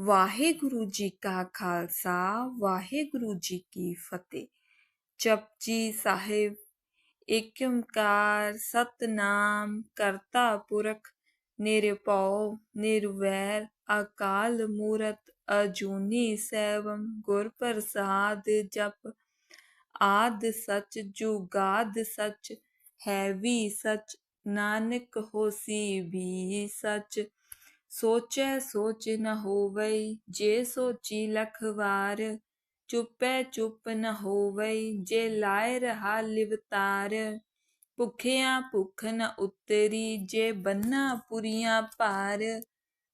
ਵਾਹਿਗੁਰੂ ਜੀ ਕਾ ਖਾਲਸਾ, ਵਾਹਿਗੁਰੂ ਜੀ ਕੀ ਫਤਿਹ। ਜਪਜੀ ਸਾਹਿਬ, ਏਕ ਓੰਕਾਰ ਸਤਨਾਮ, ਕਰਤਾ ਪੁਰਖ, ਨਿਰਭਉ, ਨਿਰਵੈਰ, ਅਕਾਲ ਮੂਰਤ, ਅਜੂਨੀ ਸੈਭੰ, ਗੁਰ ਪ੍ਰਸਾਦ ਜਪ। ਆਦ ਸਚ, ਜੁਗਾਦ ਸਚ, ਹੈ ਵੀ ਸਚ, ਨਾਨਕ ਹੋਸੀ ਵੀ ਸਚ। ਸੋਚੈ ਸੋਚ ਨ ਹੋਵਈ ਜੇ ਸੋਚੀ ਲਖ ਵਾਰ ਚੁੱਪੈ ਚੁੱਪ ਨ ਹੋਵਈ ਜੇ ਲਾਇ ਰਹਾ ਲਿਵਤਾਰ। ਭੁਖਿਆ ਭੁਖ ਨ ਉਤਰੀ, ਜੇ ਬੰਨਾ ਪੁਰੀਆਂ ਭਾਰ।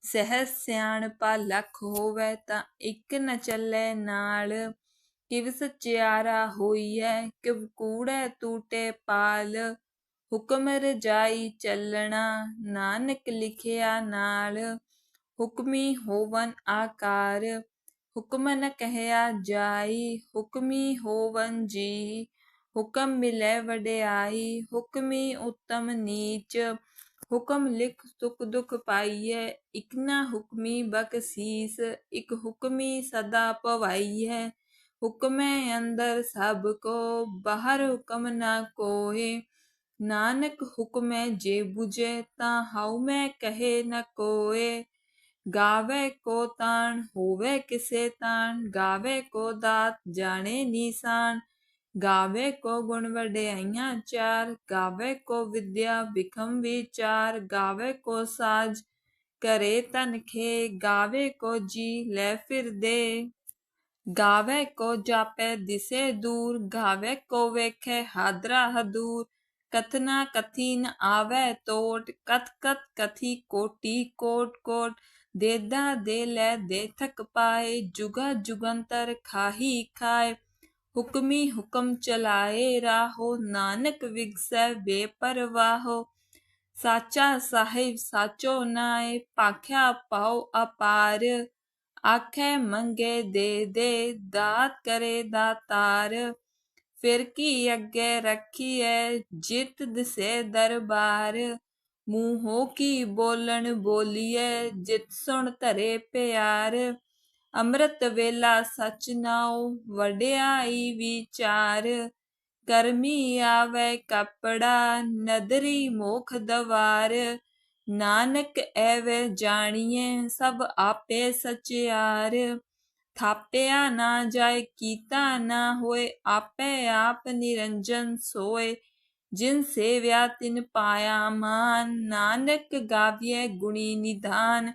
ਸਹਿ ਸਿਆਣਪਾ ਲਖ ਹੋਵੈ ਤਾਂ ਇੱਕ ਨ ਚੱਲੈ ਨਾਲ। ਕਿਵ ਸਚਿਆਰਾ ਹੋਈਐ, ਕਿਵ ਕੂੜੈ ਟੂਟੇ ਪਾਲ। ਹੁਕਮ ਰਜਾਈ ਚੱਲਣਾ, ਨਾਨਕ ਲਿਖਿਆ ਨਾਲ, ਹੁਕਮੀ ਹੋਵਨ ਆਕਾਰ, ਹੁਕਮ ਨ ਕਹਿਆ ਜਾਈ, ਹੁਕਮੀ ਹੋਵਨ ਜੀ, ਹੁਕਮ ਮਿਲੇ ਵਡਿਆਈ, ਹੁਕਮੀ ਉਤਮ ਨੀਚ, ਹੁਕਮ ਲਿਖ ਸੁਖ ਦੁਖ ਪਾਈਐ ਇਕ ਹੁਕਮੀ ਬਖਸੀਸ ਇਕ ਹੁਕਮੀ ਸਦਾ ਪਵਾਈਐ ਹੁਕਮੈ ਅੰਦਰ ਸਭ ਕੋ, ਬਾਹਰ ਹੁਕਮ ਨਾ ਕੋਏ ਨਾਨਕ ਹੁਕਮੈ ਜੇ 부ਜੈ ਤਾਂ ਹਉ ਮੈਂ ਕਹੇ ਨ ਕੋਏ ਗਾਵੇ ਕੋ ਤਾਣ ਹੋਵੇ ਕਿਸੇ ਤਾਣ ਗਾਵੇ ਕੋ ਦਾਤ ਜਾਣੇ ਨੀਸਾਨ ਗਾਵੇ ਕੋ ਗੁਣ ਵਡਿਆਈਆਂ ਚਾਰ ਗਾਵੇ ਕੋ ਵਿਦਿਆ ਵਿਖਮ ਵਿਚਾਰ ਗਾਵੇ ਕੋ ਸਾਜ ਕਰੇ ਤਨਖੇ ਗਾਵੇ ਕੋ ਜੀ ਲੈ ਫਿਰਦੇ ਗਾਵੇ ਕੋ ਜਾਪੈ ਦਿਸੇ ਦੂਰ ਗਾਵੇ ਕੋ ਵੇਖੇ ਹਾਦਰਾ ਹਦੂਰ ਕਥਨਾ ਕਥੀ ਨ ਆਵੈ ਟੋਟ ਕਥ ਕਥ ਕਥੀ ਕੋਟੀ ਕੋਟ ਕੋਟ ਦੇਦਾ ਦੇ ਲੈ ਦੇ ਥਕ ਪਾਏ ਜੁਗਾ ਜੁਗੰਤਰ ਖਾਹੀ ਖਾਏ ਹੁਕਮੀ ਹੁਕਮ ਚਲਾਏ ਰਾਹੋ ਨਾਨਕ ਵਿਗਸੈ ਬੇਪਰਵਾਹੋ ਸਾਚਾ ਸਾਹਿਬ ਸਾਚੋ ਨਾਏ ਪਾਖਿਆ ਪਾਉ ਅਪਾਰ ਆਖੇ ਮੰਗੇ ਦੇ ਦੇ ਦਾਤ ਕਰੇ ਦਾਤਾਰ ਫਿਰ ਕੀ ਅੱਗੇ ਰੱਖੀਐ? ਜਿਤ ਦਿਸੇ ਦਰਬਾਰ, ਮੂੰਹੋਂ ਕੀ ਬੋਲਣ ਬੋਲੀਐ? ਜਿਤ ਸੁਣ ਧਰੇ ਪਿਆਰ, ਅੰਮ੍ਰਿਤ ਵੇਲਾ ਸਚ ਨਾਉ, ਵਡਿਆਈ ਵਿਚਾਰ। ਕਰਮੀ ਆਵੇ ਕਪੜਾ, ਨਦਰੀ ਮੋਖ ਦਵਾਰ। ਨਾਨਕ ਐਵੇਂ ਜਾਣੀਏ ਸਭ ਆਪੇ ਸਚਿਆਰ। ਥਾਪਿਆ ਨਾ ਜਾਏ, ਕੀਤਾ ਨਾ ਹੋਏ, ਆਪੇ ਆਪ ਨਿਰੰਜਨ ਸੋਏ। ਜਿਨ ਸੇਵਿਆ ਤਿਨ ਪਾਇਆ ਮਾਨ, ਨਾਨਕ ਗਾਵੀਏ ਗੁਣੀ ਨਿਧਾਨ।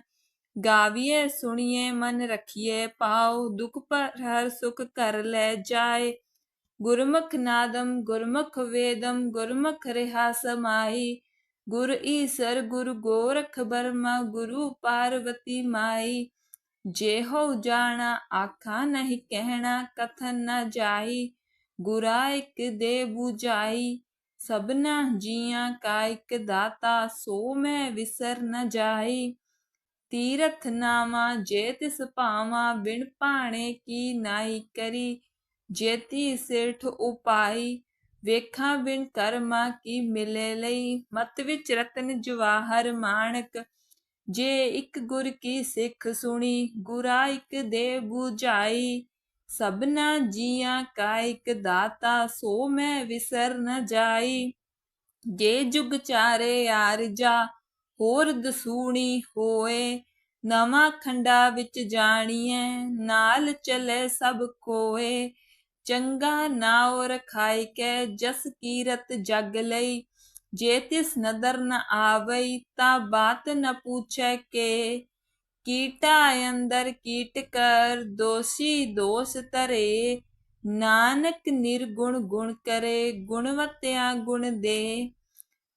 ਗਾਵੀਏ ਸੁਣੀਏ ਮਨ ਰਖੀਏ ਪਾਉ, ਦੁਖ ਪਰ ਹਰ ਸੁਖ ਕਰ ਲੈ ਜਾਏ। ਗੁਰਮੁਖ ਨਾਦਮ ਗੁਰਮੁਖ ਵੇਦਮ ਗੁਰਮੁਖ ਰਹਾ ਸਮਾਈ। ਗੁਰ ਈਸਰ, ਗੁਰ ਗੋਰਖ ਬਰਮਾ, ਗੁਰੂ ਪਾਰਵਤੀ ਮਾਈ। ਜੇ ਹੋ ਜਾਣਾ ਆਖਾ ਨਹੀਂ ਕਹਿਣਾ, ਕਥਨ ਨਾ ਜਾਈ, ਗੁਰਾ ਇਕ ਦੇ 부ਜਾਈ ਸਭਨਾ ਜੀਆਂ ਕਾ ਇਕ ਦਾਤਾ, ਸੋ ਮੈਂ ਵਿਸਰ ਨ ਜਾਈ। ਤੀਰਥ ਨਾਮਾ ਜੇ ਤਿਸ ਭਾਵਾ, ਬਿਨ ਭਾਣੇ ਕੀ ਨਾਹੀ ਕਰੀ। ਜੇਤੀ ਸਿਰਠ ਉਪਾਈ, ਵੇਖਾਂ ਬਿਨ ਕਰਮਾ ਕੀ ਮਿਲੇ ਲਈ। ਮਤ ਵਿੱਚ ਰਤਨ ਜਵਾਹਰ ਮਾਣਕ ਜੇ ਇੱਕ ਗੁਰ ਕੀ ਸਿੱਖ ਸੁਣੀ, ਗੁਰਾ ਇੱਕ ਦੇ 부ਝਾਈ ਸਭਨਾ ਜੀਆਂ ਕਾ ਇੱਕ ਦਾਤਾ, ਸੋ ਮੈਂ ਵਿਸਰ ਨ ਜਾਈ। ਜੇ ਜੁਗ ਚਾਰੇ ਆਰਜਾ ਹੋਰ ਦਸੂਣੀ ਹੋਏ। ਨਵਾਂ ਖੰਡਾ ਵਿੱਚ ਜਾਣੀਐ, ਨਾਲ ਚਲੇ ਸਭ ਕੋਏ। ਚੰਗਾ ਨਾਉ ਰਖਾਇ ਕੇ, ਜਸ ਕੀਰਤ ਜਗ ਲਈ। ਜੇ ਤਿਸ ਨਦਰ ਨ ਆਵਈ ਤਾਂ ਬਾਤ ਨ ਪੁੱਛੈ ਕੇ। ਕੀਟਾ ਅੰਦਰ ਕੀਟ ਕਰ, ਦੋਸੀ ਦੋਸ ਤਰੇ ਨਾਨਕ ਨਿਰਗੁਣ ਗੁਣ ਕਰੇ, ਗੁਣਵਤਿਆ ਗੁਣ ਦੇ।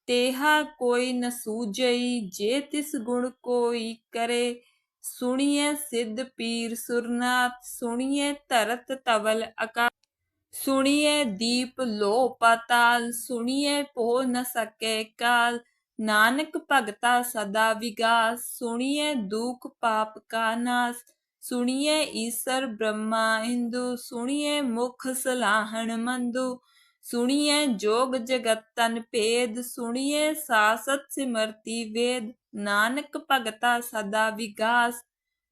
ਤੇਹਾ ਕੋਈ ਨ ਸੂਝਈ ਜੇ ਤਿਸ ਗੁਣ ਕੋਈ ਕਰੇ। ਸੁਣੀਏ ਸਿੱਧ ਪੀਰ ਸੁਰਨਾਥ ਸੁਣੀਏ ਧਰਤ ਤਵਲ ਅਕਾ ਸੁਣੀਏ ਦੀਪ ਲੋ ਪਾਤਾਲ ਸੁਣੀਏ ਪੋ ਨ ਸਕੇ ਕਾਲ। ਨਾਨਕ ਭਗਤਾ ਸਦਾ ਵਿਗਾਸ ਸੁਣੀਏ ਦੁਖ ਪਾਪ ਕਾ ਨਾਸ। ਸੁਣੀਏ ਈਸਰ ਬ੍ਰਹਮਾ ਇੰਦੂ ਸੁਣੀਏ ਮੁਖ ਸਲਾਹਣ ਮੰਦੂ। ਸੁਣੀਏ ਜੋਗ ਜਗਤ ਤਨ ਭੇਦ ਸੁਣੀਏ ਸਾਸਤ ਸਿਮਰਤੀ ਵੇਦ। ਨਾਨਕ ਭਗਤਾ ਸਦਾ ਵਿਗਾਸ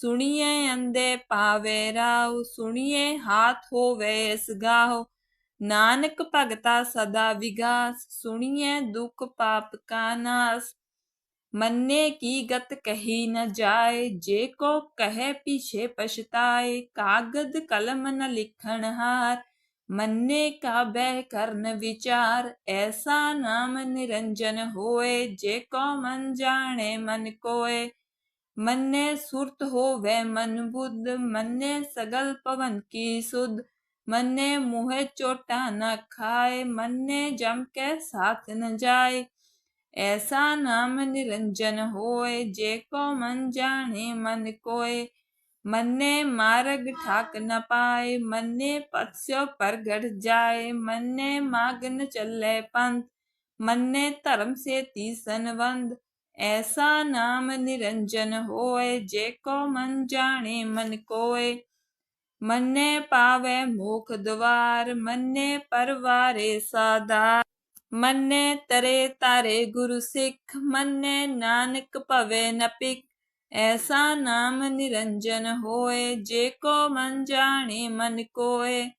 ਸੁਣੀਏ ਅੰਦੇ ਪਾਵੇ ਰਾਉ ਸੁਣੀਏ ਹਾਥ ਹੋਵੇ ਇਸ ਗਾਹੋ। ਨਾਨਕ ਭਗਤਾ ਸਦਾ ਵਿਗਾਸ ਸੁਣੀਏ ਦੁਖ ਪਾਪ ਕਾ ਨਾਸ। ਮੰਨੇ ਕੀ ਗਤ ਕਹੀ ਨ ਜਾਏ, ਜੇ ਕੋ ਕਹੇ ਪਿਛੇ ਪਛਤਾਏ, ਕਾਗਦ ਕਲਮ ਨ ਲਿਖਣ ਹਾਰ। ਮੰਨੇ ਕਾ ਬਹਿ ਕਰਨ ਵਿਚਾਰ, ਐਸਾ ਨਾਮ ਨਿਰੰਜਨ ਹੋਏ, ਜੇ ਕੋ ਮਨ ਜਾਣੇ ਮਨ ਕੋਏ। ਮੰਨੇ ਸੁਰਤ ਹੋਵੇ ਮਨ ਬੁੱਧ ਮੰਨੇ ਸਗਲ ਪਵਨ ਕੀ ਸੁਧ ਮੰਨੇ ਮੂਹੇ ਚੋਟਾ ਨ ਖਾਏ ਮੰਨੇ ਜਮ ਕੇ ਸਾਥ ਨ ਜਾਏ ਐਸਾ ਨਾਮ ਨਿਰੰਜਨ ਹੋਏ ਜੇ ਕੋ ਮਨ ਜਾਣੇ ਮਨ ਕੋਏ ਮੰਨੇ ਮਾਰਗ ਠਾਕ ਨ ਪਾਏ ਮੰਨੇ ਪਤਸਿਓ ਪ੍ਰਗਟ ਜਾਏ ਮੰਨੇ ਮਾਗਨ ਚੱਲੇ ਪੰਥ ਮੰਨੇ ਧਰਮ ਸੇ ਤੀਸਨਵੰਦ ਐਸਾ ਨਾਮ ਨਿਰੰਜਨ ਹੋਏ, ਜੇ ਕੋ ਮਨ ਜਾਣੇ, ਮਨ ਕੋਏ। ਮੰਨੇ ਪਾਵੇ ਮੋਖ ਦਵਾਰ, ਮੰਨੇ ਪਰਵਾਰੇ ਸਾਦਾ ਮੰਨੇ ਤਰੇ ਤਾਰੇ ਗੁਰੂ ਸਿੱਖ, ਮੰਨੇ ਨਾਨਕ ਭਵੇ ਨਪਿਕ ਐਸਾ ਨਾਮ ਨਿਰੰਜਨ ਹੋਏ, ਜੇ ਕੋ ਮਨ ਜਾਣੇ, ਮਨ ਕੋਏ।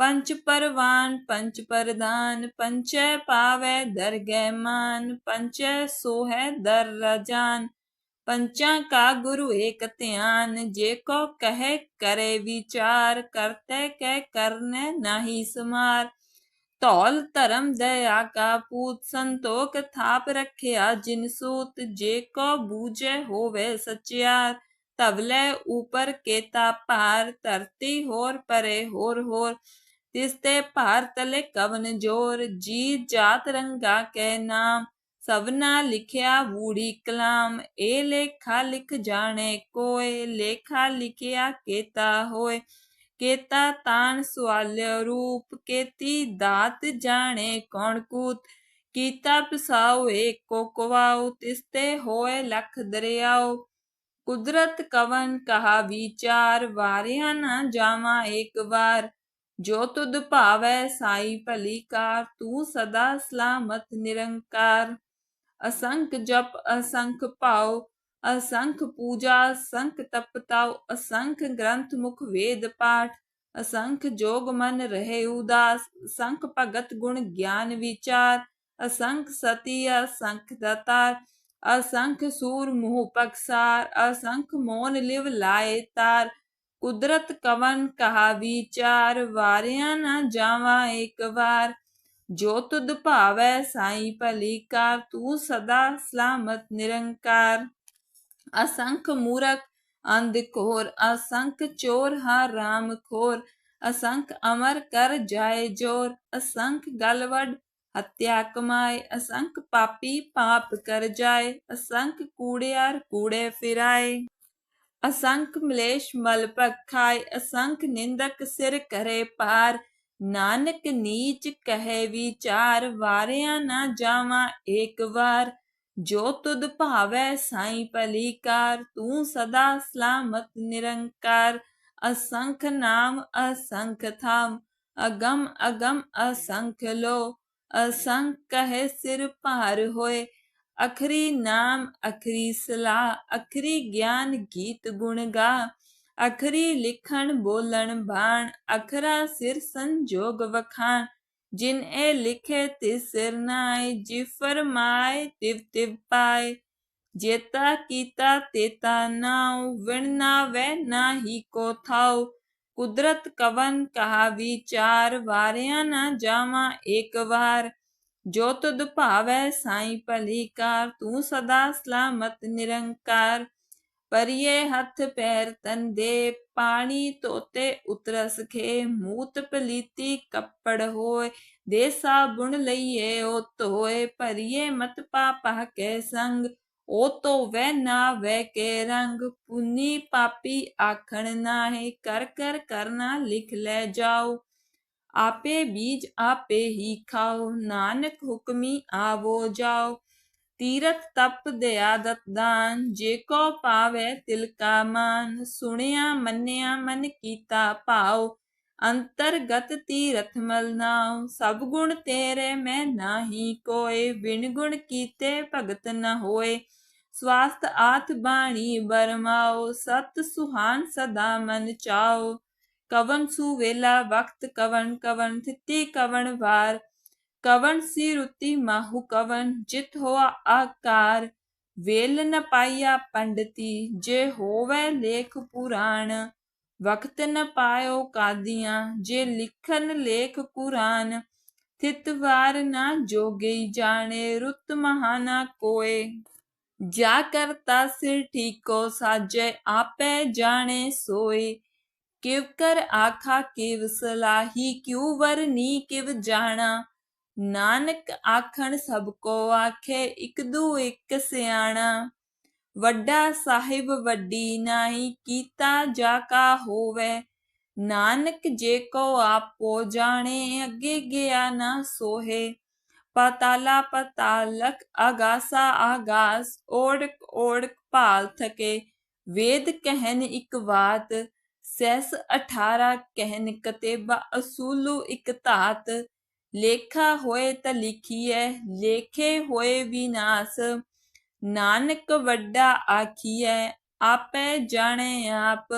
ਪੰਚ ਪਰਵਾਨ ਪੰਚ ਪਰਦਾਨ ਪੰਚੈ ਪਾਵੈ ਦਰਗਹਿ ਮਾਨ ਪੰਚੈ ਸੋਹੈ ਦਰ ਰਜਾਨ ਪੰਚਾਂ ਕਾ ਗੁਰੂ ਏਕ ਧਿਆਨ ਜੇ ਕੋ ਕਹੇ ਕਰੇ ਵਿਚਾਰ ਕਰਤੇ ਕਹਿ ਕਰਨੇ ਨਾਹੀ ਸਮਾਰ ਧੌਲ ਧਰਮ ਦਇਆ ਕਾ ਪੂਤ ਸੰਤੋਖ ਥਾਪ ਰਖਿਆ ਜਿਨ ਸੂਤ ਜੇ ਕੋ ਬੂਝੇ ਹੋਵੇ ਸਚਿਆਰ ਤਵਲੇ ਉਪਰ ਕੇਤਾ ਭਾਰ ਧਰਤੀ ਹੋਰ ਪਰੇ ਹੋਰ ਹੋਰ ਤਿਸਤੇ ਭਾਰ ਤਲੇ ਕਵਨ ਜੋਰ ਜੀ ਜਾਤ ਰੰਗਾ ਕੇ ਨਾਮ, ਸਭਨਾ ਲਿਖਿਆ ਵੂੜੀ ਕਲਾਮ ਇਹ ਲੇਖਾ ਲਿਖ ਜਾਣੇ ਕੋਏ ਲੇਖਾ ਲਿਖਿਆ ਕੇਤਾ ਹੋਏ ਕੇਤਾ ਤਾਨ ਸਵਾਲਿਆ ਰੂਪ, ਕੇਤੀ ਦਾਤ ਜਾਣੇ ਕੌਣ ਕੂਤ, ਕੀਤਾ ਪਸਾਉ ਏਕੋ ਕਵਾਉ ਤਿਸਤੇ ਹੋਏ ਲਖ ਦਰਿਆਉ, ਕੁਦਰਤ ਕਵਨ ਕਹਾ ਵਿਚਾਰ, ਵਾਰਿਆ ਨਾ ਜਾਵਾਂ ਇੱਕ ਵਾਰ ਜੋ ਤੁਧ ਭਾਵੈ ਸਾਈ ਭਲੀ ਕਾਰ, ਤੂੰ ਸਦਾ ਸਲਾਮਤ ਨਿਰੰਕਾਰ। ਅਸੰਖ ਜਪ, ਅਸੰਖ ਭਾਉ, ਅਸੰਖ ਪੂਜਾ, ਅਸੰਖ ਤਪਤਾਉ, ਅਸੰਖ ਗ੍ਰੰਥ ਮੁਖ ਵੇਦ ਪਾਠ, ਅਸੰਖ ਜੋਗ ਮਨ ਰਹੇ ਉਦਾਸ, ਅਸੰਖ ਭਗਤ ਗੁਣ ਗਿਆਨ ਵਿਚਾਰ, ਅਸੰਖ ਸਤੀ, ਅਸੰਖ ਦਤਾਰ, ਅਸੰਖ ਸੂਰ ਮੋਹ ਪਕਸਾਰ, ਅਸੰਖ ਮੋਨ ਲਿਵ ਲਾਏ ਤਾਰ। ਕੁਦਰਤ ਕਵਨ ਕਹਾ ਵਿਚਾਰ, ਵਾਰਿਆ ਨਾ ਜਾਵਾਂ ਇੱਕ ਵਾਰ। ਜੋ ਤੁਧ ਭਾਵੈ ਸਾਈ ਭਲੀ ਕਾਰ, ਤੂੰ ਸਦਾ ਸਲਾਮਤ ਨਿਰੰਕਾਰ। ਅਸੰਖ ਮੂਰਖ ਅੰਧ ਘੋਰ, ਅਸੰਖ ਚੋਰ ਹਾ ਰਾਮ ਖੋਰ। ਅਸੰਖ ਅਮਰ ਕਰ ਜਾਏ ਜੋਰ, ਅਸੰਖ ਗਲਵਡ ਹੱਤਿਆ ਕਮਾਏ। ਅਸੰਖ ਪਾਪੀ ਪਾਪ ਕਰ ਜਾਏ, ਅਸੰਖ ਕੂੜਿਆਰ ਕੂੜੇ ਫਿਰਾਏ। ਅਸੰਖ ਮਲੇਸ਼ ਮਲ ਪਖਾਏ ਅਸੰਖ ਨਿੰਦਕ ਸਿਰ ਕਰੇ ਪਾਰ। ਨਾਨਕ ਨੀਚ ਕਹੇ ਵਿਚਾਰ, ਵਾਰਿਆ ਨਾ ਜਾਵਾਂ ਏਕ ਵਾਰ। ਜੋ ਤੁਧ ਭਾਵੈ ਸਾਈ ਭਲੀਕਾਰ, ਤੂੰ ਸਦਾ ਸਲਾਮਤ ਨਿਰੰਕਾਰ। ਅਸੰਖ ਨਾਮ, ਅਸੰਖ ਥਾਮ, ਅਗਮ ਅਗਮ ਅਸੰਖ ਲੋ। ਅਸੰਖ ਕਹੇ ਸਿਰ ਭਾਰ ਹੋਏ ਅਖਰੀ ਨਾਮ, ਅਖਰੀ ਸਲਾਹ, ਅਖਰੀ ਗਿਆਨ ਗੀਤ ਗੁਣ ਗਾ। ਅਖਰੀ ਲਿਖਣ, ਬੋਲਣ, ਬਾਣ, ਅਖਰਾ ਸਿਰ ਸੰਜੋਗ ਵਖਾਣ। ਜਿਨ ਇਹ ਲਿਖੇ ਤਿਸ ਸਿਰ ਨਾਏ ਜੀ ਫਰਮਾਏ, ਤਿਵ ਤਿਵ ਪਾਏ। ਜੇਤਾ ਕੀਤਾ, ਤੇਤਾ ਨਾਉ, ਵਿਣ ਨਾ ਵੈ ਨਾਹੀ ਕੋ ਥਾਉ। ਕੁਦਰਤ ਕਵਨ ਕਹਾ ਵਿਚਾਰ ਵਾਰਿਆ ਨਾ ਜਾਵਾਂ ਇੱਕ ਵਾਰ। ਜੋ ਤੁਧ ਭਾਵੈ ਸਾਈ ਭਲੀ ਕਾਰ, ਤੂੰ ਸਦਾ ਸਲਾਮਤ ਨਿਰੰਕਾਰ। ਪਰਿਏ ਹੱਥ ਪੈਰ ਤਨ ਦੇ ਪਾਣੀ ਤੋਤੇ ਉਤਰਸ ਖੇ। ਮੂਤ ਪਲੀਤੀ ਕੱਪੜ ਹੋਏ ਦੇ ਸਾਬੁਣ ਲਈਏ ਓ ਧੋਏ। ਭਰੀਏ ਮਤ ਪਾਪਾ ਕੇ ਸੰਗ ਉਹ ਤੋ ਵੈ ਨਾ ਵੈ ਕੇ ਰੰਗ। ਪੁਨੀ ਪਾਪੀ ਆਖਣ ਨਾਹੀ, ਕਰ ਕਰ ਕਰਨਾ ਲਿਖ ਲੈ ਜਾਓ। ਆਪੇ ਬੀਜ ਆਪੇ ਹੀ ਖਾਓ, ਨਾਨਕ ਹੁਕਮੀ ਆਵੋ ਜਾਓ। ਤੀਰਥ ਤਪ ਦਇਆ ਦਤ ਦਾਨ, ਜੇ ਕੋ ਪਾਵੇ ਤਿਲ ਕਾ ਮਾਨ। ਸੁਣਿਆ, ਮੰਨਿਆ, ਮਨ ਕੀਤਾ ਭਾਉ ਅੰਤਰਗਤ ਤੀਰਥ ਮਲ ਨਾਉ। ਸਭ ਗੁਣ ਤੇਰੇ, ਮੈਂ ਨਾਹੀ ਕੋਏ। ਬਿਨ ਗੁਣ ਕੀਤੇ ਭਗਤ ਨ ਹੋਏ। ਸਵਾਸਤ ਆਥ ਬਾਣੀ ਬਰਮਾਓ। ਸਤ ਸੁਹਾਨ ਸਦਾ ਮਨ ਚਾਓ। ਕਵਨ ਸੂ ਵੇਲਾ, ਵਕਤ ਕਵਨ ਕਵਨ ਥਿਤੀ ਕਵਨ ਵਾਰ, ਕਵਨ ਸੀ ਰੁਤੀ ਮਾਹੂ ਕਵਨ, ਜਿਤ ਹੋਆ ਆਕਾਰ, ਵੇਲ ਨ ਪਾਈਆ ਪੰਡਤੀ, ਜੇ ਹੋਵੇ ਲੇਖ ਪੁਰਾਣ, ਵਕਤ ਨ ਪਾਇਓ ਕਾਦੀਆਂ, ਜੇ ਲਿਖਨ ਲੇਖ ਕੁਰਾਨ, ਥਿਤ ਵਾਰ ਨਾ ਜੋਗੀ ਜਾਣੇ, ਰੁੱਤ ਮਹਾਨਾ ਕੋਏ। ਜਾ ਕਰਤਾ ਸਿਰ ਠੀਕੋ, ਸਾਜੈ ਆਪੇ ਜਾਣੇ ਸੋਏ ਕਿਵ ਕਰ ਆਖਾ ਕਿਵ ਸਲਾਹੀ, ਕਿਉ ਵਰਨੀ ਕਿਵ ਜਾਣਾ। ਨਾਨਕ ਆਖਣ ਸਭ ਕੋ ਆਖੇ, ਇਕ ਦੂ ਇਕ ਸਿਆਣਾ। ਵੱਡਾ ਸਾਹਿਬ ਵੱਡੀ ਨਾਹੀ, ਕੀਤਾ ਜਾ ਕਾ ਹੋਵੇ। ਨਾਨਕ ਜੇ ਕੋ ਆਪੋ ਜਾਣੇ, ਅੱਗੇ ਗਿਆ ਨਾ ਸੋਹੇ। ਪਤਾਲਾ ਪਤਾਲਕ ਆਗਾਸਾ ਆਗਾਸ, ਓੜਕ ਓੜਕ ਭਾਲ ਥਕੇ। ਵੇਦ ਕਹਿਨ ਇਕ ਬਾਤ ਸੈਸ 18 ਕਹਿਨ ਕਤੇਬਾ ਅਸੂਲੂ ਇਕ ਧਾਤ। ਲੇਖਾ ਹੋਏ ਤਾਂ ਲਿਖੀਐ, ਲੇਖੇ ਹੋਏ ਵਿਨਾਸ਼ ਨਾਨਕ ਵੱਡਾ ਆਖੀਐ, ਆਪੇ ਜਾਣੇ ਆਪ।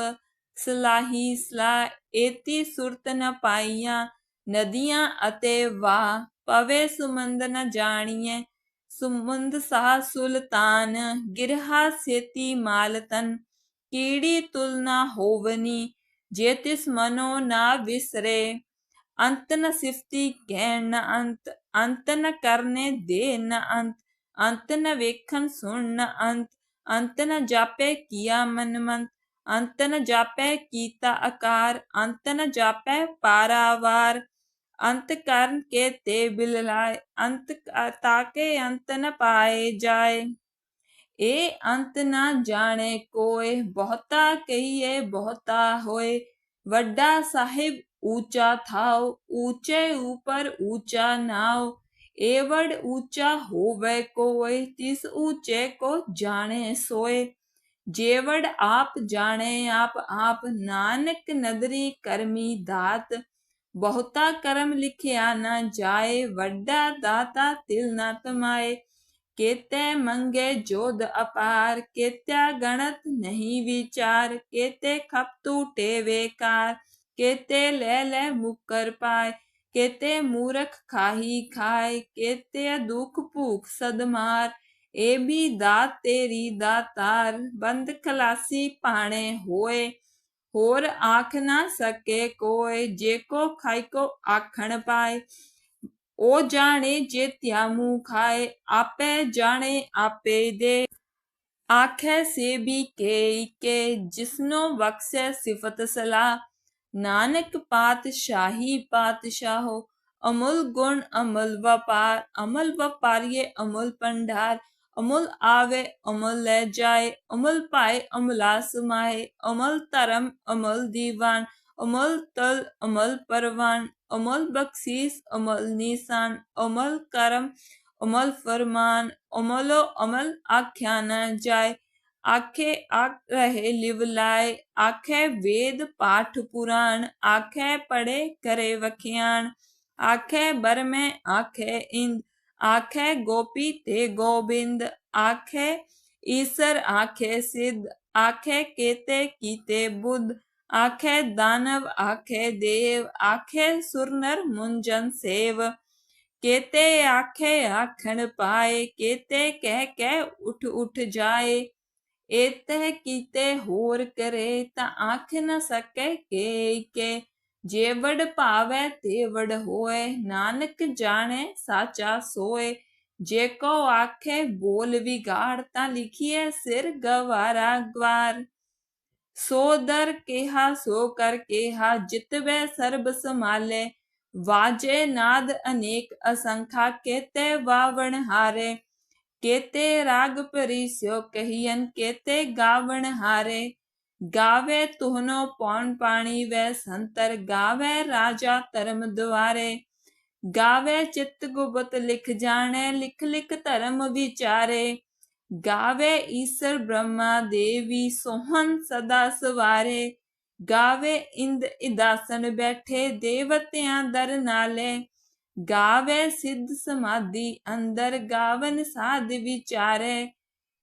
ਸਲਾਹੀ ਸਲਾਹ, ਏਤੀ ਸੁਰਤ ਨ ਪਾਈਆਂ, ਨਦੀਆਂ ਅਤੇ ਵਾਹ। ਪਵੇ ਸੁਮੰਦ ਨ ਜਾਣੀਐ, ਸੁਮੰਦ ਸਾਹ ਸੁਲਤਾਨ। ਗਿਰਹਾ ਸੇਤੀ ਮਾਲਤਨ ਕੀੜੀ ਤੁਲਨਾ ਹੋਵਨੀ, ਜੇ ਤਿਸ ਮਨੋ ਨਾ ਵਿਸਰੇ। ਅੰਤ ਨ ਸਿਫਤੀ ਕਹਿਣ ਨ ਅੰਤ ਅੰਤ ਨ ਕਰਨੇ ਦੇ ਨ ਅੰਤ ਅੰਤ ਨ ਵੇਖਣ ਸੁਣ ਨ ਅੰਤ ਅੰਤ ਨ ਜਾਪੇ ਕੀਆ ਮਨ ਮੰਤ ਅੰਤ ਨ ਜਾਪੈ ਕੀਤਾ ਆਕਾਰ, ਅੰਤ ਨ ਜਾਪੈ ਪਾਰਾਵਾਰ। ਅੰਤ ਕਰਨ ਕੇ ਤੇ ਬਿਲਲਾਏ, ਅੰਤ ਤਾਕੇ ਅੰਤ ਨ ਪਾਏ ਜਾਏ। ਇਹ ਅੰਤ ਨਾ ਜਾਣੇ ਕੋਏ ਬਹੁਤਾ ਕਹੀਏ ਬਹੁਤਾ ਹੋਏ ਵੱਡਾ ਸਾਹਿਬ ਊਚਾ ਥਾਓ ਊਚੇ ਉਪਰ ਊਚਾ ਨਾਓ ਏਵੜ ਊਚਾ ਹੋਵੇ ਕੋਏ ਤਿਸ ਊਚੇ ਕੋ ਜਾਣੇ ਸੋਏ ਜੇਵੜ ਆਪ ਜਾਣੇ ਆਪ ਆਪ ਨਾਨਕ ਨਦਰੀ ਕਰਮੀ ਦਾਤ ਬਹੁਤਾ ਕਰਮ ਲਿਖਿਆ ਨਾ ਜਾਏ ਵੱਡਾ ਦਾਤਾ ਤਿਲ ਨਾ ਤਮਾਏ ਕੇਤੇ ਮੰਗੇ ਜੋਦ ਅਪਾਰ ਕੇਤਿਆ ਗਣਤ ਨਹੀਂ ਵਿਚਾਰ, ਕੇਤੇ ਖਪ ਟੂਟੇ ਵੇਕਾਰ ਕੇਤੇ ਲੈ ਲੈ ਮੁਕਰ ਪਾਏ, ਕੇਤੇ ਮੂਰਖ ਖਾਹੀ ਖਾਏ, ਕੇਤੇ ਦੁਖ ਭੂਖ ਸਦਮਾਰ ਏ ਵੀ ਦਾਤ ਤੇਰੀ ਦਾਤਾਰ, ਬੰਦ ਖਲਾਸੀ ਪਾਣੇ ਹੋਏ, ਹੋਰ ਆਖ ਨਾ ਸਕੇ ਕੋਏ, ਜੇ ਕੋ ਖਾਈ ਕੋ ਆਖਣ ਪਾਏ। ਉਹ ਜਾਣੇ ਜੇ ਤਿਆ ਮੂੰਹ ਖਾਏ, ਆਪੇ ਜਾਣੇ ਆਪੇ ਦੇ। ਆਖੇ ਸੇ ਵੀ ਕੇ ਕੇ, ਜਿਸਨੋ ਬਖਸ਼ੇ ਸਿਫਤ ਸਲਾਹ। ਨਾਨਕ ਪਾਤਸ਼ਾਹੀ ਪਾਤਸ਼ਾਹੋ, ਅਮੁਲ ਗੁਣ ਅਮਲ ਵਪਾਰ। ਅਮਲ ਵਪਾਰੀਏ ਅਮਲ ਪੰਡਾਰ ਅਮੁਲ ਆਵੇ ਅਮਲ ਲੈ ਜਾਏ, ਅਮਲ ਪਾਏ ਅਮਲਾ ਸਮਾਏ। ਅਮਲ ਧਰਮ ਅਮਲ ਦੀਵਾਨ, ਅਮਲ ਤਲ ਅਮਲ ਪਰਵਾਨ। ਅਮਲ ਬਖਸ਼ੀਸ ਅਮਲ ਨੀਸਾਨ ਅਮਲ ਕਰਮ ਅਮਲ ਫਰਮਾਨ ਅਮਲੋ ਅਮਲ ਆਖਿਆ ਨਾ ਜਾਏ ਆਖੇ ਆਖ ਰਹੇ ਲਿਵ ਲਾਏ ਆਖੇ ਵੇਦ ਪਾਠ ਪੁਰਾਣ ਆਖੇ ਪੜੇ ਕਰੇ ਵਖਿਆਣ ਆਖੇ ਬਰਮੇ ਆਖੇ ਇੰਦ ਆਖੇ ਗੋਪੀ ਤੇ ਗੋਬਿੰਦ ਆਖੇ ਈਸਰ ਆਖੇ ਸਿੱਧ ਆਖੇ ਕੇਤੇ ਕੀਤੇ ਬੁੱਧ ਆਖੇ ਦਾਨਵ, ਆਖੇ ਦੇਵ, ਆਖੇ ਸੁਰਨਰ ਮੁੰਜਨ ਸੇਵ। ਕੇਤੇ ਆਖੇ ਆਖਣ ਪਾਏ, ਕੇਤੇ ਕਹਿ ਕਹਿ ਉਠ ਉਠ ਜਾਏ। ਏਤੇ ਕੀਤੇ ਹੋਰ ਕਰੇ, ਤਾਂ ਆਖ ਨ ਸਕੈ ਕੇ ਕੇ ਜੇ ਭਾਵੈ, ਤੇਵੜ ਹੋਏ ਨਾਨਕ ਜਾਣੇ, ਸਾਚਾ ਸੋਏ ਜੇ ਕੋ ਆਖੇ ਬੋਲ ਵਿਗਾੜ, ਤਾਂ ਲਿਖੀਏ ਸਿਰ ਗਵਾਰਾ ਗਵਾਰ। ਸੋ ਦਰ ਕਿਹਾ, ਸੋ ਕਰ ਕਿਹਾ ਜਿਤਵੇ ਸਰਬ ਸਮਾਲੇ ਵਾਜੇ ਨਾਦ ਅਨੇਕ ਅਸੰਖਾ, ਕੇਤੇ ਵਾਵਣ ਹਾਰੇ। ਕੇਤੇ ਰਾਗ ਪਰਿਸਿਓ ਕਹੀਨ ਕੇਤੇ ਗਾਵਣ ਹਾਰੇ। ਗਾਵੇ ਤੁਹਨੋ ਪੌਣ ਪਾਣੀ ਵੈ ਸੰਤਰ, ਗਾਵੇ ਰਾਜਾ ਧਰਮ ਦੁਆਰੇ। ਗਾਵੇ ਚਿਤ ਗੁਬਤ ਲਿਖ ਜਾਣੈ, ਲਿਖ ਲਿਖ ਧਰਮ ਵਿਚਾਰੇ। ਗਾਵੇ ਈਸਰ ਬ੍ਰਹਮਾ ਦੇਵੀ ਸੋਹਣ ਸਦਾ ਸਵਾਰੇ, ਗਾਵੇ ਇੰਦ ਇਦਾਸਨ ਬੈਠੇ ਦੇਵਤਿਆਂ ਦਰ ਨਾਲੇ, ਗਾਵੇ ਸਿੱਧ ਸਮਾਧੀ ਅੰਦਰ ਗਾਵਨ ਸਾਧ ਵਿਚਾਰੇ,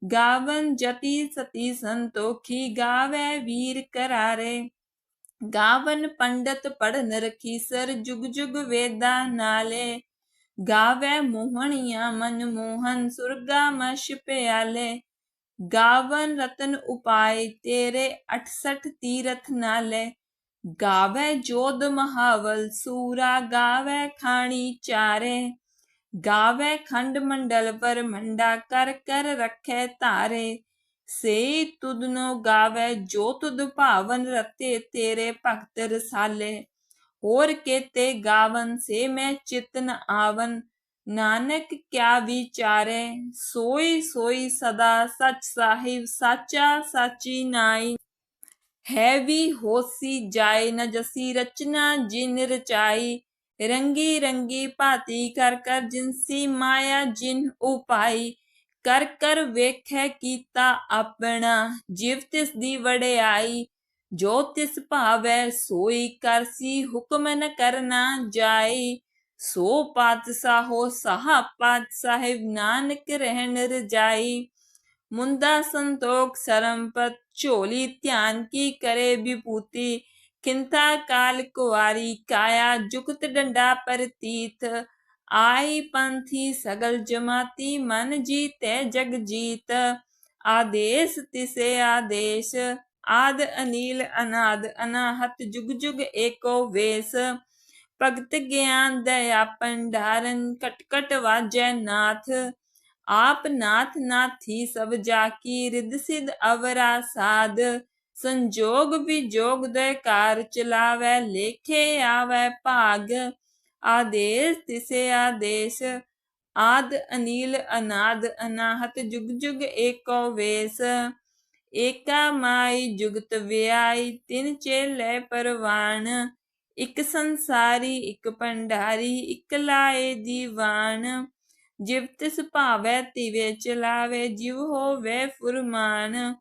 ਗਾਵਨ ਜਤੀ ਸਤੀ ਸੰਤੋਖੀ ਗਾਵੇ ਵੀਰ ਕਰਾਰੇ, ਗਾਵਨ ਪੰਡਤ ਪੜਨ ਰਖੀਸਰ ਜੁਗ ਜੁਗ ਵੇਦਾ ਨਾਲੇ ਗਾਵੇ ਮੋਹਣੀਆਂ ਮਨਮੋਹਨ ਸੁਰਗਾ ਮਸ਼ ਪਿਆਲੇ। ਗਾਵਨ ਰਤਨ ਉਪਾਏ ਤੇਰੇ 68 ਤੀਰਥ ਨਾਲੇ। ਗਾਵੇ ਜੋਧ ਮਹਾਵਲ, ਸੂਰਾ ਗਾਵੇ ਖਾਣੀ ਚਾਰੇ। ਗਾਵੇ ਖੰਡ ਮੰਡਲ ਪਰ ਮੰਡਾ ਕਰ ਕਰ ਰੱਖੇ ਧਾਰੇ। ਸੇ ਤੁਧਨੋ ਗਾਵੇ ਜੋ ਤੁਧ ਭਾਵਨ, ਰਤੇ ਤੇਰੇ ਭਗਤ ਰਸਾਲੇ। ਹੋਰ ਕੇਤੇ ਗਾਵਨ ਸੇ ਮੈਂ ਚਿਤਨ ਆਵਨ, ਨਾਨਕ ਕਿਆ ਵਿਚਾਰੇ? ਸੋਈ ਸੋਈ ਸਦਾ ਸਚ ਸਾਹਿਬ ਸਾਚਾ ਸਾਚੀ ਨਾਈ। ਹੈ ਵੀ ਹੋਸੀ ਜਾਏ ਨ ਜਸੀ ਰਚਨਾ ਜਿਨ ਰਚਾਈ। ਰੰਗੀ ਰੰਗੀ ਭਾਤੀ ਕਰ ਕਰ ਜਿਨਸੀ ਮਾਇਆ ਜਿਨ ਉਪਾਈ। ਕਰ ਕਰ ਵੇਖੈ ਕੀਤਾ ਆਪਣਾ, ਜਿਵ ਤਿਸ ਦੀ ਵਡਿਆਈ। ਜੋ ਤਿਸ ਭਾਵੈ ਸੋਈ ਕਰਸੀ ਹੁਕਮ ਨ ਕਰਨਾ ਜਾਈ ਸੋ ਪਾਤਸ਼ਾਹੋ ਸਾਹਾ ਪਾਤਸ਼ਾਹਿਬ ਨਾਨਕ ਰਹਿਣ ਰਜਾਈ ਮੁੰਦਾ ਸੰਤੋਖ ਸਰਮਪਤ ਝੋਲੀ ਧਿਆਨ ਕੀ ਕਰੇ ਵਿਭੂਤੀ। ਕਿੰਤਾ ਕਾਲ ਕੁਵਾਰੀ, ਕਾਇਆ ਜੁਗਤ ਡੰਡਾ ਪ੍ਰਤੀਤ ਆਈ ਪੰਥੀ ਸਗਲ ਜਮਾਤੀ, ਮਨ ਜੀਤੈ ਜਗ ਜੀਤ। ਆਦੇਸ ਤਿਸੇ ਆਦੇਸ਼ ਆਦ ਅਨੀਲ ਅਨਾਦ, ਅਨਾਹਤ ਜੁਗ ਜੁਗ ਏਕੋ ਵੇਸ। ਭਗਤ ਗਿਆਨ ਦਇਆ ਪੰਡਾਰਨ ਕਟ ਕਟ ਵਾਜੈ ਨਾਥ। ਆਪ ਨਾਥ ਨਾਥੀ ਸਭ ਜਾ ਕੀ ਰਿਦ ਸਿਧ ਅਵਰਾ ਸਾਧ। ਸੰਜੋਗ ਵਿਜੋਗ ਦੇ ਕਾਰ ਚਲਾਵੈ, ਲੇਖੇ ਆਵੈ ਭਾਗ। ਆਦੇਸ ਤਿਸੇ ਆਦੇਸ਼। ਆਦ ਅਨੀਲ ਅਨਾਦ, ਅਨਾਹਤ ਜੁਗ ਜੁਗ ਏਕੋ ਵੇਸ। ਏਕਾ ਮਾਈ ਜੁਗਤ ਵਿਆਈ, ਤਿਨ ਚੇਲੇ ਪਰਵਾਨ। ਇਕ ਸੰਸਾਰੀ, ਇਕ ਭੰਡਾਰੀ, ਇਕ ਲਾਏ ਦੀਵਾਨ। ਜਿਵ ਤਿਸ ਭਾਵੈ, ਤਿਵੇ ਚਲਾਵੇ, ਜਿਵ ਹੋਵੇ ਫੁਰਮਾਨ।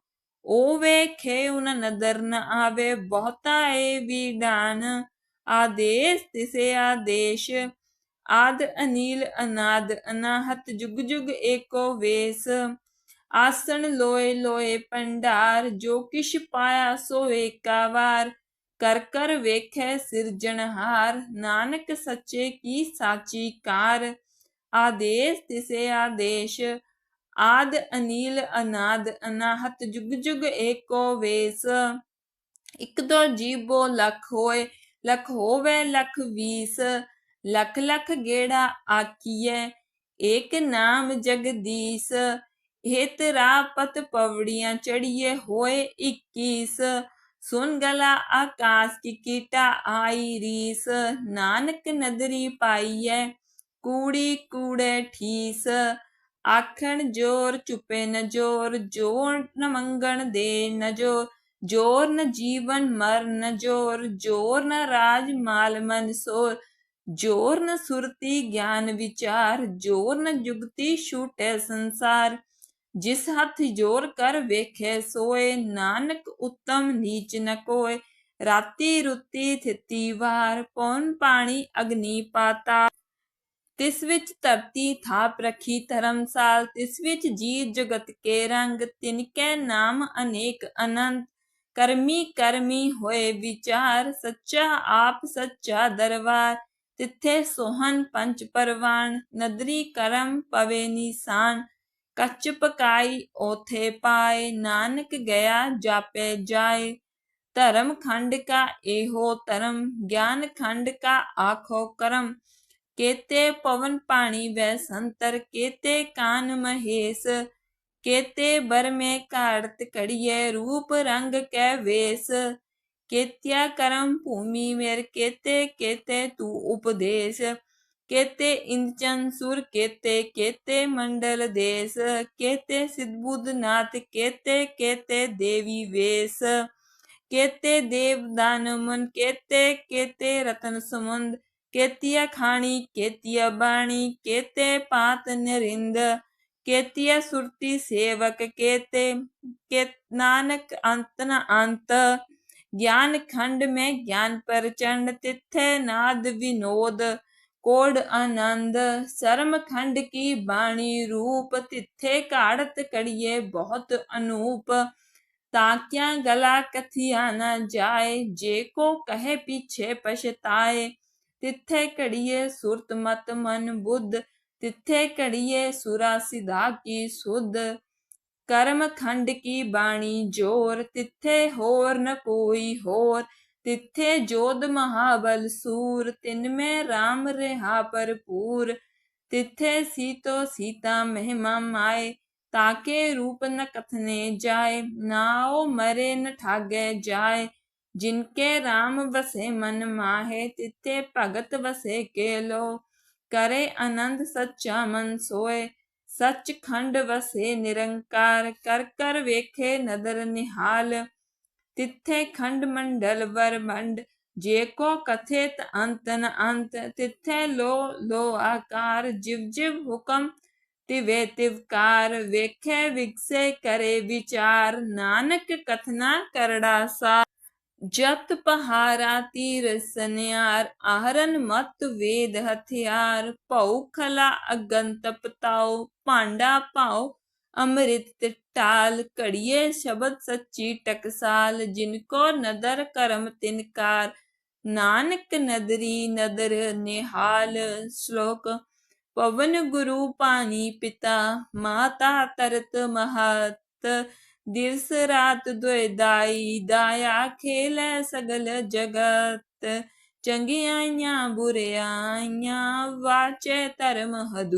ਉਹ ਵੇਖੇ ਉਨ ਨਦਰ ਨ ਆਵੇ, ਬਹੁਤਾ ਏ ਵਿਡਾਨ। ਆਦੇਸ ਤਿਸੇ ਆਦੇਸ਼, ਆਦ ਅਨੀਲ ਅਨਾਦ, ਅਨਾਹਤ ਜੁਗ ਜੁਗ ਏਕੋ ਵੇਸ। ਆਸਣ ਲੋਏ ਲੋਏ ਪੰਡਾਰ ਜੋ ਕਿਛ ਪਾਇਆ ਸੋ ਏਕਾਵਾਰ ਕਰ ਕਰ ਵੇਖੈ ਸਿਰਜਣਹਾਰ ਨਾਨਕ ਸੱਚੇ ਕੀ ਸਾਚੀ ਕਾਰ। ਆਦੇਸ ਤਿਸੇ ਆਦੇਸ਼, ਆਦ ਅਨੀਲ ਅਨਾਦ, ਅਨਾਹਤ ਜੁਗ ਜੁਗ ਏਕੋ ਵੇਸ। ਇਕ ਦੋ ਜੀਬੋ ਲਖ ਹੋਏ, ਲਖ ਹੋਵੇ ਲਖ ਵੀਸ। ਲਖ ਲਖ ਗੇੜਾ ਆਕੀਐ ਏਕ ਨਾਮ ਜਗਦੀਸ਼ ਹਿਤ ਰਾਪਤ ਪਵੜੀਆਂ ਚੜੀਏ ਹੋਏ 21 ਸੁਨ ਗਲਾ ਆਕਾਸ਼ ਕੀ ਕੀਟਾ ਆਈ ਰੀਸ, ਨਾਨਕ ਨਦਰੀ ਪਾਈਐ ਕੂੜੀ ਕੂੜੇ ਠੀਸ, ਆਖਣ ਜੋਰ ਚੁਪੇ ਨ ਜੋਰ ਜੋਰ ਨ ਮੰਗਣ ਦੇ ਨ ਜੋਰ ਜੋਰ ਨ ਜੀਵਨ ਮਰ ਨ ਜੋਰ ਜੋਰ ਨ ਰਾਜ ਮਾਲ ਮਨ ਸੋਰ, ਜੋਰ ਨ ਸੁਰਤੀ ਗਿਆਨ ਵਿਚਾਰ, ਜੋਰ ਨ ਜੁਗਤੀ ਛੂਟੇ ਸੰਸਾਰ ਜਿਸ ਹੱਥ ਜੋਰ ਕਰ ਵੇਖੇ, ਸੋਏ ਨਾਨਕ ਉਤਮ ਨੀਚ ਨ ਕੋਏ। ਰਾਤੀ ਰੁੱਤੀ ਥਿੱਤੀ ਵਾਰ, ਪੌਣ ਪਾਣੀ ਅਗਨੀ ਪਾਤਾ। ਤਿਸ ਵਿੱਚ ਧਰਤੀ ਥਾਪ ਰਖੀ ਧਰਮਸਾਲ, ਤਿਸ ਵਿੱਚ ਜੀ ਜਗਤ ਕੇ ਰੰਗ ਤਿਨਕੇ ਨਾਮ ਅਨੇਕ ਅਨੰਤ। ਕਰਮੀ ਕਰਮੀ ਹੋਏ ਵਿਚਾਰ, ਸੱਚਾ ਆਪ ਸੱਚਾ ਦਰਬਾਰ। ਤਿੱਥੇ ਸੋਹਨ ਪੰਚ ਪਰਵਾਨ, ਨਦਰੀ ਕਰਮ ਪਵੇ ਨਿਸ਼ਾਨ। ਕੱਚ ਪਕਾਈ, ਓਥੇ ਪਾਏ, ਨਾਨਕ ਗਿਆ, ਜਾਪੇ ਜਾਏ। ਧਰਮ ਖੰਡ ਕਾ ਇਹੋ ਧਰਮ, ਗਿਆਨ ਖੰਡ ਕਾ ਆਖੋ ਕਰਮ। ਕੇਤੇ ਪਵਨ ਪਾਣੀ ਵੈ ਸੰਤਰ, ਕੇਤੇ ਕਾਨ ਮਹੇਸ। ਕੇਤੇ ਬਰਮੇ ਘਾੜਤ ਕੜੀਏ ਰੂਪ ਰੰਗ ਕੈ ਵੇਸ। ਕੇਤਿਆ ਕਰਮ ਭੂਮੀ ਮੇਰ, ਕੇਤੇ ਕੇਤੇ ਤੂ ਉਪਦੇਸ਼। ਕੇਤੇ ਇੰਚਨ ਸੁਰ ਕੇਤੇ ਕੇਤੇ ਮੰਡਲ ਦੇਸ ਕੇਤੇ ਸਿਦਬੁੱਧ ਨਾਥ ਕੇਤੇ ਕੇਤੇ ਦੇਵੀ ਵੇਸ ਕੇਤੇ ਦੇਵ ਦਾਨ ਕੇਤੇ ਕੇਤੇ ਰਤਨ ਸਮੁੰਦ ਕੇਤੀਆ ਖਾਣੀ ਕੇਤੀਆ ਬਾਣੀ ਕੇਤੇ ਪਾਤ ਨਰਿੰਦ ਕੇਤੀਆ ਸੁਰਤੀ ਸੇਵਕ ਕੇਤੇ ਕੇ ਨਾਨਕ ਅੰਤ ਨ ਅੰਤ ਗਿਆਨ ਖੰਡ ਮੈਂ ਗਿਆਨ ਪ੍ਰਚੰਡ ਤਿੱਥੇ ਨਾਦ ਵਿਨੋਦ ਕੋਡ ਆਨੰਦ, ਸਰਮ ਕੀ ਬਾਣੀ, ਰੂਪ ਤਿੱਥੇ ਘਾੜਤ ਕੜੀਏ ਬਹੁਤ ਅਨੂਪ। ਤਾਕਿਆ ਗਲਾ ਕਥਿਆ ਨ ਜਾਏ, ਜੇ ਕੋ ਕਹੇ ਪਿਛੇ ਪਛਤਾਏ। ਤਿੱਥੇ ਘੜੀਏ ਸੁਰਤ ਮਤ ਮਨ ਬੁੱਧ, ਤਿੱਥੇ ਘੜੀਏ ਸੁਰਾ ਸਿਧਾ ਕੀ ਸੁਧ। ਕਰਮ ਖੰਡ ਕੀ ਬਾਣੀ ਜੋਰ, ਤਿੱਥੇ ਹੋਰ ਨ ਕੋਈ ਹੋਰ। ਤਿੱਥੇ ਜੋਧ ਮਹਾਬਲ ਸੂਰ, ਤਿਨ ਮੈਂ RAM ਰਹਾ ਭਰਪੂਰ। ਤਿੱਥੇ ਸੀਤੋ ਸੀਤਾ ਮਹਿਮਾ ਮਾਏ, ਤਾਕੇ ਰੂਪ ਨ ਕਥਨੇ ਜਾਏ। ਨਾ ਨਾਉ ਮਰੇ ਨ ਠਾਗੇ ਜਾਏ, ਜਿਨਕੇ RAM ਵਸੇ ਮਨ ਮਾਹੇ, ਤਿੱਥੇ ਭਗਤ ਵਸੇ ਕੇ ਲੋ ਕਰੇ ਆਨੰਦ ਸੱਚਾ ਮਨ ਸੋਏ ਸੱਚ ਖੰਡ ਵਸੇ ਨਿਰੰਕਾਰ। ਕਰ ਕਰ ਵੇਖੇ ਨਦਰ ਨਿਹਾਲ ਤਿੱਥੇ ਖੰਡ ਮੰਡਲ ਵਰਮੰਡ ਜੇ ਕੋ ਕਥਿਤ ਅੰਤ ਅੰਤ, ਤਿੱਥੇ ਲੋ ਲੋ ਆਕਾਰ, ਜਿਵ ਜਿਵ ਹੁਕਮ, ਤਿਵੇ ਤਿਵਕਾਰ ਵੇਖੇ ਵਿਗਸੇ ਕਰੇ ਵਿਚਾਰ, ਨਾਨਕ ਕਥਨਾ ਕਰੜਾ ਸਾ ਜਤ ਪਹਾਰਾ ਤੀਰ ਸਨਿਆਰ ਆਹਰਨ ਮਤ ਵੇਦ ਹਥਿਆਰ, ਭਉ ਖਲਾ ਅਗਨ ਤਪਤਾਉ ਭਾਂਡਾ ਭਾਉ ਅੰਮ੍ਰਿਤ ਟਾਲ ਘੜੀਏ, ਸ਼ਬਦ ਸੱਚੀ ਟਕਸਾਲ, ਜਿਨ ਕੋ ਨਦਰ ਕਰਮ ਤਿਨਕਾਰ ਨਾਨਕ ਨਦਰੀ ਨਦਰ ਨਿਹਾਲ, ਸ਼ਲੋਕ, ਪਵਨ ਗੁਰੂ ਪਾਣੀ ਪਿਤਾ, ਮਾਤਾ ਤਰਤ ਮਹਤ। ਦਿਵਸ ਰਾਤ ਦੁਇ ਦਾਈ, ਦਾਇਆ ਖੇਲੇ ਸਗਲ ਜਗਤ। ਚੰਗਿਆਈਆਂ ਬੁਰਿਆਈਆਂ ਵਾਚੇ ਧਰਮ ਹਦੂ।